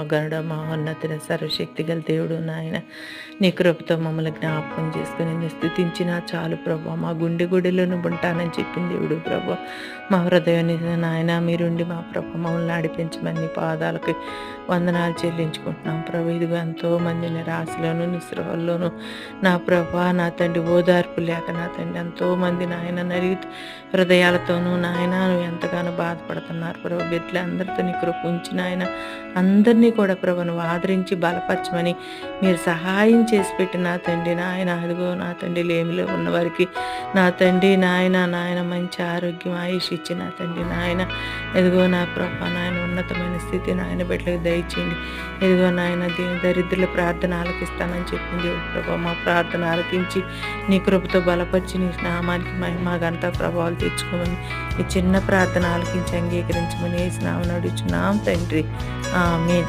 గరుడ మహోన్నతుల సర్వశక్తి గల దేవుడు నాయన. నీ కృపతో మమ్మల్ని జ్ఞాపకం చేసుకుని నేను స్థుతించిన చాలు ప్రభా. మా గుండె గుడిలోను ఉంటానని చెప్పింది దేవుడు ప్రభా. మా హృదయాన్ని నాయన మీరుండి మా ప్రభ మమ్మల్ని నడిపించమని పాదాలకి వందనాలు చెల్లించుకుంటున్నాం ప్రభు. ఇదిగో ఎంతో మంది నిరాశలోను నిస్పృహల్లోను నా ప్రభా నా తండ్రి ఓదార్పు లేక నా తండ్రి ఎంతో మంది నాయన నరి హృదయాలతోనూ నాయన నువ్వు ఎంతగానో బాధపడుతున్నారు ప్రభు. బిడ్డలందరితో నీ కృప ఉంచి నాయన అందరినీ కూడా ప్రభు నువ్వు ఆదరించి బలపరచమని మీరు సహాయం చేసి పెట్టి నా తండ్రి నాయన అదిగో నా తండ్రి లేమిలో ఉన్న వారికి నా తండ్రి నాయన నాయన మంచి ఆరోగ్యం ఆయుష్ ఇచ్చి నా తండ్రి నాయన ఎదుగో నా ప్రభా నాయన ఉన్నతమైన స్థితి నాయన బిడ్డలకు దయచేయండి. ఎదుగో నాయన దీని దరిద్రుల ప్రార్థన ఆలకిస్తానని చెప్పింది దేవుడు ప్రభా మా ప్రార్థన ఆలకించి నీ కృపతో బలపరిచి నీ నామానికి మహిమ గంత ప్రభావాలు తెచ్చుకోమని ఈ చిన్న ప్రార్థన ఆలకించి అంగీకరించమని వేసి స్నామం నడుచున్నాం తండ్రి. ఆమె